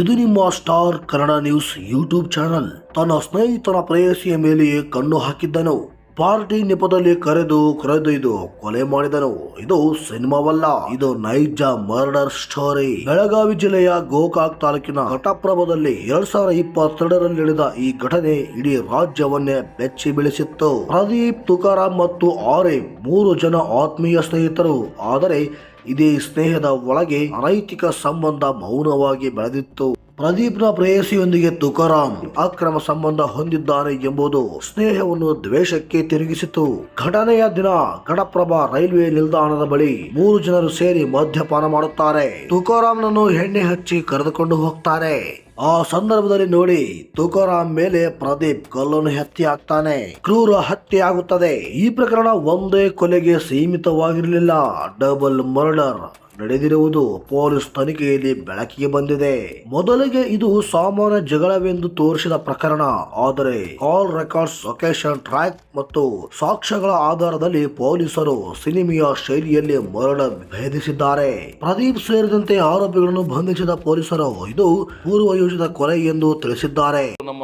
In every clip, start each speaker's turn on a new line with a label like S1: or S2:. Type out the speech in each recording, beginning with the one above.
S1: ಇದು ನಿಮ್ಮ star Kannada news YouTube channel. ತನ್ನ ಸ್ನೇಹಿತನ ಪ್ರೇಯಸಿಯ ಮೇಲೆಯೇ ಕಣ್ಣು ಹಾಕಿದ್ದನು. ಪಾರ್ಟಿ ನೆಪದಲ್ಲಿ ಕರೆದು ಕರೆದೊಯ್ದು ಕೊಲೆ ಮಾಡಿದನು. ಇದು ಸಿನಿಮಾವಲ್ಲ. ಇದು ನೈಜ ಮರ್ಡರ್ ಸ್ಟೋರಿ. ಬೆಳಗಾವಿ ಜಿಲ್ಲೆಯ ಗೋಕಾಕ್ ತಾಲೂಕಿನ ಘಟಪ್ರಭದಲ್ಲಿ ಎರಡ್ ಸಾವಿರದ ಇಪ್ಪತ್ತೆರಡರಲ್ಲಿ ನಡೆದ ಈ ಘಟನೆ ಇಡೀ ರಾಜ್ಯವನ್ನೇ ಬೆಚ್ಚಿ ಬೀಳಿಸಿತ್ತು. ಪ್ರದೀಪ್ ತುಕಾರಾಮ್ ಮತ್ತು ಆರೆ ಮೂರು ಜನ ಆತ್ಮೀಯ ಸ್ನೇಹಿತರು. ಆದರೆ ಇದೇ ಸ್ನೇಹದ ಒಳಗೆ ಅನೈತಿಕ ಸಂಬಂಧ ಮೌನವಾಗಿ ಬೆಳೆದಿತ್ತು. ಪ್ರದೀಪ್ನ ಪ್ರೇಯಸಿಯೊಂದಿಗೆ ತುಕಾರಾಮ್ ಅಕ್ರಮ ಸಂಬಂಧ ಹೊಂದಿದ್ದಾರೆ ಎಂಬುದು ಸ್ನೇಹವನ್ನು ದ್ವೇಷಕ್ಕೆ ತಿರುಗಿಸಿತು. ಘಟನೆಯ ದಿನ ಕಡಪ್ರಭಾ ರೈಲ್ವೆ ನಿಲ್ದಾಣದ ಬಳಿ ಮೂರು ಜನರು ಸೇರಿ ಮದ್ಯಪಾನ ಮಾಡುತ್ತಾರೆ. ತುಕಾರಾಮ್ನನ್ನು ಎಣ್ಣೆ ಹಚ್ಚಿ ಕರೆದುಕೊಂಡು ಹೋಗ್ತಾರೆ. ಆ ಸಂದರ್ಭದಲ್ಲಿ ನೋಡಿ, ತುಕಾರಾಮ್ ಮೇಲೆ ಪ್ರದೀಪ್ ಕಲ್ಲನ್ನು ಹತ್ಯೆ ಆಗ್ತಾನೆ. ಕ್ರೂರ ಹತ್ಯೆ ಆಗುತ್ತದೆ. ಈ ಪ್ರಕರಣ ಒಂದೇ ಕೊಲೆಗೆ ಸೀಮಿತವಾಗಿರಲಿಲ್ಲ. Double murder. ನಡೆದಿರುವುದು ಪೊಲೀಸ್ ತನಿಖೆಯಲ್ಲಿ ಬೆಳಕಿಗೆ ಬಂದಿದೆ. ಮೊದಲಿಗೆ ಇದು ಸಾಮಾನ್ಯ ಜಗಳವೆಂದು ತೋರಿಸಿದ ಪ್ರಕರಣ. ಆದರೆ ಕಾಲ್ ರೆಕಾರ್ಡ್ಸ್ ಲೊಕೇಶನ್ ಟ್ರ್ಯಾಕ್ ಮತ್ತು ಸಾಕ್ಷ್ಯಗಳ ಆಧಾರದಲ್ಲಿ ಪೊಲೀಸರು ಸಿನಿಮೆಯ ಶೈಲಿಯಲ್ಲಿ ಮರಣ ಭೇದಿಸಿದ್ದಾರೆ. ಪ್ರದೀಪ್ ಸೇರಿದಂತೆ ಆರೋಪಿಗಳನ್ನು ಬಂಧಿಸಿದ ಪೊಲೀಸರು ಇದು ಪೂರ್ವಯೋಜಿತ ಕೊಲೆ ಎಂದು ತಿಳಿಸಿದ್ದಾರೆ.
S2: ನಮ್ಮ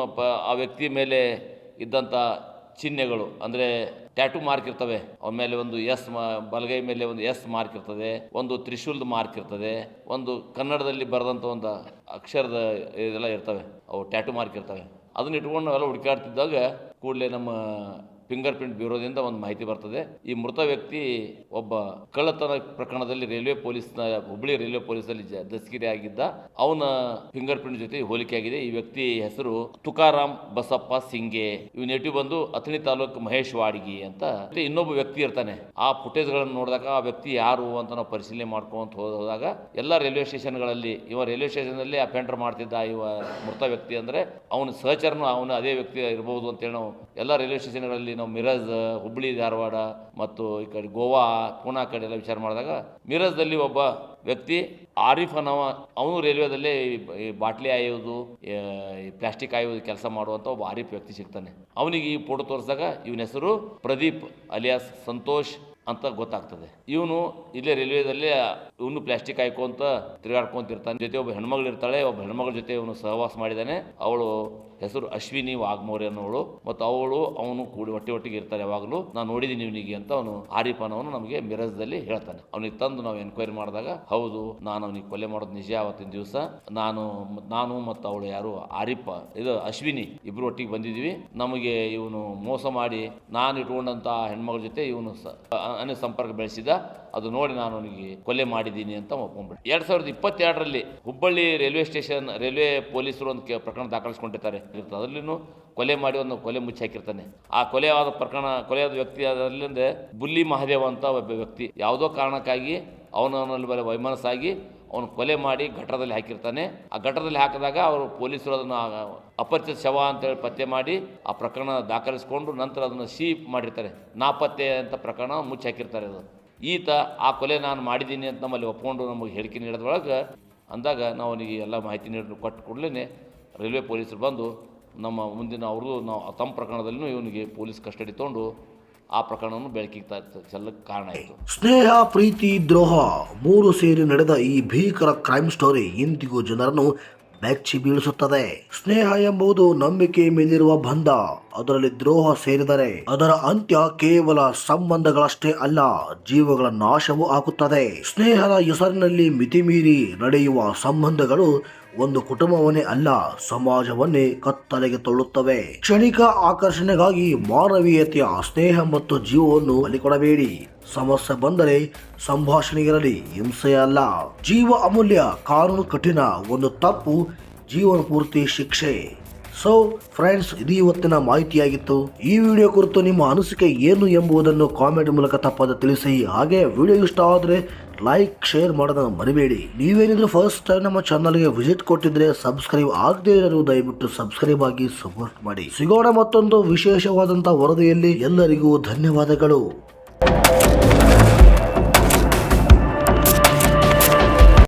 S2: ಆ ವ್ಯಕ್ತಿ ಮೇಲೆ ಇದ್ದಂಥ ಚಿಹ್ನೆಗಳು, ಅಂದರೆ ಟ್ಯಾಟು ಮಾರ್ಕ್ ಇರ್ತವೆ. ಅವ್ರ ಮೇಲೆ ಒಂದು ಎಸ್ ಬಲಗೈ ಮೇಲೆ ಒಂದು ಎಸ್ ಮಾರ್ಕ್ ಇರ್ತದೆ, ಒಂದು ತ್ರಿಶೂಲ್ದ ಮಾರ್ಕ್ ಇರ್ತದೆ, ಒಂದು ಕನ್ನಡದಲ್ಲಿ ಬರೆದಂಥ ಒಂದು ಅಕ್ಷರದ ಇದೆಲ್ಲ ಇರ್ತವೆ. ಅವು ಟ್ಯಾಟು ಮಾರ್ಕ್ ಇರ್ತವೆ. ಅದನ್ನ ಇಟ್ಕೊಂಡು ನಾವೆಲ್ಲ ಹುಡುಕಾಡ್ತಿದ್ದಾಗ ಕೂಡಲೇ ನಮ್ಮ ಫಿಂಗರ್ ಪ್ರಿಂಟ್ ಬ್ಯೂರೋದಿಂದ ಒಂದು ಮಾಹಿತಿ ಬರ್ತದೆ. ಈ ಮೃತ ವ್ಯಕ್ತಿ ಒಬ್ಬ ಕಳ್ಳತನ ಪ್ರಕರಣದಲ್ಲಿ ರೈಲ್ವೆ ಪೊಲೀಸ್ನ, ಹುಬ್ಬಳ್ಳಿ ರೈಲ್ವೆ ಪೊಲೀಸಲ್ಲಿ ದಸ್ಕಿರಿ ಆಗಿದ್ದ. ಅವನ ಫಿಂಗರ್ ಪ್ರಿಂಟ್ ಜೊತೆ ಹೋಲಿಕೆ ಆಗಿದೆ. ಈ ವ್ಯಕ್ತಿ ಹೆಸರು ತುಕಾರಾಮ್ ಬಸಪ್ಪ ಸಿಂಗೆ. ಇವ್ ನೇಟಿವ್ ಬಂದು ಅಥಣಿ ತಾಲೂಕು ಮಹೇಶ್ ವಾಡಿಗಿ ಅಂತ. ಇನ್ನೊಬ್ಬ ವ್ಯಕ್ತಿ ಇರ್ತಾನೆ. ಆ ಫುಟೇಜ್ಗಳನ್ನು ನೋಡಿದಾಗ ಆ ವ್ಯಕ್ತಿ ಯಾರು ಅಂತ ನಾವು ಪರಿಶೀಲನೆ ಮಾಡ್ಕೊಂತ ಹೋದಾಗ ಎಲ್ಲ ರೈಲ್ವೆ ಸ್ಟೇಷನ್ಗಳಲ್ಲಿ, ಇವ ರೈಲ್ವೆ ಸ್ಟೇಷನ್ನಲ್ಲಿ ಪೆಂಟರ್ ಮಾಡ್ತಿದ್ದ ಇವ ಮೃತ ವ್ಯಕ್ತಿ ಅಂದ್ರೆ, ಅವನ ಸಹಚರನು ಅವನು ಅದೇ ವ್ಯಕ್ತಿ ಇರಬಹುದು ಅಂತೇಳಿ ನಾವು ಎಲ್ಲ ರೈಲ್ವೆ ಸ್ಟೇಷನ್ಗಳಲ್ಲಿ ನಾವು ಮಿರಜ್ ಹುಬ್ಬಳ್ಳಿ ಧಾರವಾಡ ಮತ್ತು ಈ ಕಡೆ ಗೋವಾ ಪೂನಾ ಕಡೆ ಎಲ್ಲ ವಿಚಾರ ಮಾಡಿದಾಗ ಮಿರಜ್ದಲ್ಲಿ ಒಬ್ಬ ವ್ಯಕ್ತಿ ಆರಿಫ್ ಅನ್ನವ ಅವನು ರೈಲ್ವೆದಲ್ಲಿ ಬಾಟ್ಲಿ ಆಯೋದು ಪ್ಲಾಸ್ಟಿಕ್ ಆಯೋದು ಕೆಲಸ ಮಾಡುವಂಥ ಒಬ್ಬ ಆರಿಫ್ ವ್ಯಕ್ತಿ ಸಿಗ್ತಾನೆ. ಅವನಿಗೆ ಈ ಫೋಟೋ ತೋರಿಸಿದಾಗ ಇವನ ಹೆಸರು ಪ್ರದೀಪ್ ಅಲಿಯಾಸ್ ಸಂತೋಷ್ ಅಂತ ಗೊತ್ತಾಗ್ತದೆ. ಇವನು ಇಲ್ಲೇ ರೈಲ್ವೆದಲ್ಲಿ ಇವನು ಪ್ಲಾಸ್ಟಿಕ್ ಹಾಯ್ಕೊಂತ ತಿರುಗಾಡ್ಕೊಂತಿರ್ತಾನೆ. ಜೊತೆ ಒಬ್ಬ ಹೆಣ್ಮಗಳು ಇರ್ತಾಳೆ, ಒಬ್ಬ ಹೆಣ್ಮಗಳ ಜೊತೆ ಇವನು ಸಹವಾಸ ಮಾಡಿದ್ದಾನೆ. ಅವಳು ಹೆಸರು ಅಶ್ವಿನಿ ವಾಗ್ಮೋರಿ ಅನ್ನೋಳು ಮತ್ತು ಅವಳು, ಅವನು ಕೂಡಿ ಒಟ್ಟಿ ಒಟ್ಟಿಗೆ ಇರ್ತಾರೆ ಯಾವಾಗಲೂ. ನಾನು ನೋಡಿದ್ದೀನಿ ಇವನಿಗೆ ಅಂತ ಅವನು ಆರಿಪನವನು ನಮಗೆ ಮಿರಜ್ದಲ್ಲಿ ಹೇಳ್ತಾನೆ. ಅವನಿಗೆ ತಂದು ನಾವು ಎನ್ಕ್ವೈರಿ ಮಾಡಿದಾಗ, ಹೌದು, ನಾನು ಅವನಿಗೆ ಕೊಲೆ ಮಾಡೋದು ನಿಜ ಅವತ್ತಿನ ದಿವಸ. ನಾನು ನಾನು ಮತ್ತು ಅವಳು ಯಾರು? ಆರಿಫ ಇದು ಅಶ್ವಿನಿ. ಇಬ್ಬರು ಒಟ್ಟಿಗೆ ಬಂದಿದ್ವಿ ನಮಗೆ ಇವನು ಮೋಸ ಮಾಡಿ, ನಾನು ಇಟ್ಕೊಂಡಂತ ಹೆಣ್ಮಗಳ ಜೊತೆ ಇವನು ಸ- ಅ- ಸಂಪರ್ಕ ಬೆಳೆಸಿದ. ಅದು ನೋಡಿ ನಾನು ಅವನಿಗೆ ಕೊಲೆ ಮಾಡಿದ್ದೀನಿ ಅಂತ ಒಪ್ಕೊಂಡ್ಬಿಟ್ಟೆ ಎರಡು ಸಾವಿರದ ಇಪ್ಪತ್ತೆರಡರಲ್ಲಿ ಹುಬ್ಬಳ್ಳಿ ರೈಲ್ವೆ ಸ್ಟೇಷನ್, ರೈಲ್ವೆ ಪೊಲೀಸರು ಒಂದು ಪ್ರಕರಣ ದಾಖಲಿಸ್ಕೊಂಡಿರ್ತಾರೆ. ಅದರಲ್ಲಿನೂ ಕೊಲೆ ಮಾಡಿ ಒಂದು ಕೊಲೆ ಮುಚ್ಚಿ ಹಾಕಿರ್ತಾನೆ. ಆ ಕೊಲೆಯಾದ ಪ್ರಕರಣ, ಕೊಲೆಯಾದ ವ್ಯಕ್ತಿ ಅದರಲ್ಲಿಂದ ಬುಲ್ಲಿ ಮಹಾದೇವ ಅಂತ ಒಬ್ಬ ವ್ಯಕ್ತಿ ಯಾವುದೋ ಕಾರಣಕ್ಕಾಗಿ ಅವನಲ್ಲಿ ಬರ ವೈಮನಸ್ಸಾಗಿ ಅವನು ಕೊಲೆ ಮಾಡಿ ಘಟ್ಟದಲ್ಲಿ ಹಾಕಿರ್ತಾನೆ. ಆ ಘಟ್ಟದಲ್ಲಿ ಹಾಕಿದಾಗ ಅವರು ಪೊಲೀಸರು ಅದನ್ನು ಅಪರಿಚಿತ ಶವ ಅಂತೇಳಿ ಪತ್ತೆ ಮಾಡಿ ಆ ಪ್ರಕರಣ ದಾಖಲಿಸಿಕೊಂಡು ನಂತರ ಅದನ್ನು ಸಿ ಮಾಡಿರ್ತಾರೆ. ನಾಪತ್ತೆ ಅಂತ ಪ್ರಕರಣ ಮುಚ್ಚಿ ಹಾಕಿರ್ತಾರೆ ಅದು. ಈತ, ಆ ಕೊಲೆ ನಾನು ಮಾಡಿದ್ದೀನಿ ಅಂತ ನಮ್ಮಲ್ಲಿ ಒಪ್ಕೊಂಡು ನಮಗೆ ಹೇಳಿಕೆ ನೀಡೋದ್ರೊಳಗೆ ಅಂದಾಗ ನಾವು ಅವನಿಗೆ ಎಲ್ಲ ಮಾಹಿತಿ ನೀಡಿ ಕೊಟ್ಟು ಕೂಡಲೇ ರೈಲ್ವೆ ಪೊಲೀಸರು ಬಂದು ನಮ್ಮ ಮುಂದಿನ ಅವ್ರದ್ದು ನಾವು ತಮ್ಮ ಪ್ರಕರಣದಲ್ಲೂ ಇವನಿಗೆ ಪೊಲೀಸ್ ಕಸ್ಟಡಿ ತೊಗೊಂಡು ಆ ಪ್ರಕರಣವನ್ನು ಬೆಳಕಿಗೆ ಚೆಲ್ಲಕ್ಕೆ ಕಾರಣ ಆಯಿತು.
S1: ಸ್ನೇಹ, ಪ್ರೀತಿ, ದ್ರೋಹ ಮೂರು ಸೇರಿ ನಡೆದ ಈ ಭೀಕರ ಕ್ರೈಮ್ ಸ್ಟೋರಿ ಇಂದಿಗೂ ಜನರನ್ನು ಬೆಚ್ಚಿ ಬೀಳಿಸುತ್ತದೆ. ಸ್ನೇಹ ಎಂಬುದು ನಂಬಿಕೆ ಮೇಲಿರುವ ಬಂಧ. ಅದರಲ್ಲಿ ದ್ರೋಹ ಸೇರಿದರೆ ಅದರ ಅಂತ್ಯ ಕೇವಲ ಸಂಬಂಧಗಳಷ್ಟೇ ಅಲ್ಲ, ಜೀವಗಳ ನಾಶವೂ ಆಗುತ್ತದೆ. ಸ್ನೇಹದ ಹೆಸರಿನಲ್ಲಿ ಮಿತಿಮೀರಿ ನಡೆಯುವ ಸಂಬಂಧಗಳು ಒಂದು ಕುಟುಂಬವನ್ನೇ ಅಲ್ಲ, ಸಮಾಜವನ್ನೇ ಕತ್ತಲೆಗೆ ತಳ್ಳುತ್ತವೆ. ಕ್ಷಣಿಕ ಆಕರ್ಷಣೆಗಾಗಿ ಮಾನವೀಯತೆಯ ಸ್ನೇಹ ಮತ್ತು ಜೀವವನ್ನು ಬಲಿಕೊಡಬೇಡಿ ಸಮಸ್ಯೆ ಬಂದರೆ ಸಂಭಾಷಣೆ ಇರಲಿ ಹಿಂಸೆ ಅಲ್ಲ. ಜೀವ ಅಮೂಲ್ಯ, ಕಾನೂನು ಕಠಿಣ, ಒಂದು ತಪ್ಪು ಜೀವನ ಪೂರ್ತಿ ಶಿಕ್ಷೆ. ಸೊ ಫ್ರೆಂಡ್ಸ್ ಇದು ಇವತ್ತಿನ ಮಾಹಿತಿಯಾಗಿತ್ತು. ಈ ವಿಡಿಯೋ ಕುರಿತು ನಿಮ್ಮ ಅನಿಸಿಕೆ ಏನು ಎಂಬುದನ್ನು ಕಾಮೆಂಟ್ ಮೂಲಕ ತಪ್ಪದೆ ತಿಳಿಸಿ. ಹಾಗೆ ವಿಡಿಯೋ ಇಷ್ಟ ಆದರೆ ಲೈಕ್ ಶೇರ್ ಮಾಡೋದನ್ನು ಮರಿಬೇಡಿ. ನೀವೇನಿದ್ರು ಫಸ್ಟ್ ಟೈಮ್ ನಮ್ಮ ಚಾನಲ್ಗೆ ವಿಸಿಟ್ ಕೊಟ್ಟಿದ್ರೆ ಸಬ್ಸ್ಕ್ರೈಬ್ ಆಗದೇ ಇರೋದು ದಯವಿಟ್ಟು ಸಬ್ಸ್ಕ್ರೈಬ್ ಆಗಿ ಸಪೋರ್ಟ್ ಮಾಡಿ. ಸಿಗೋಣ ಮತ್ತೊಂದು ವಿಶೇಷವಾದಂತಹ ವರದಿಯಲ್ಲಿ ಎಲ್ಲರಿಗೂ ಧನ್ಯವಾದಗಳು.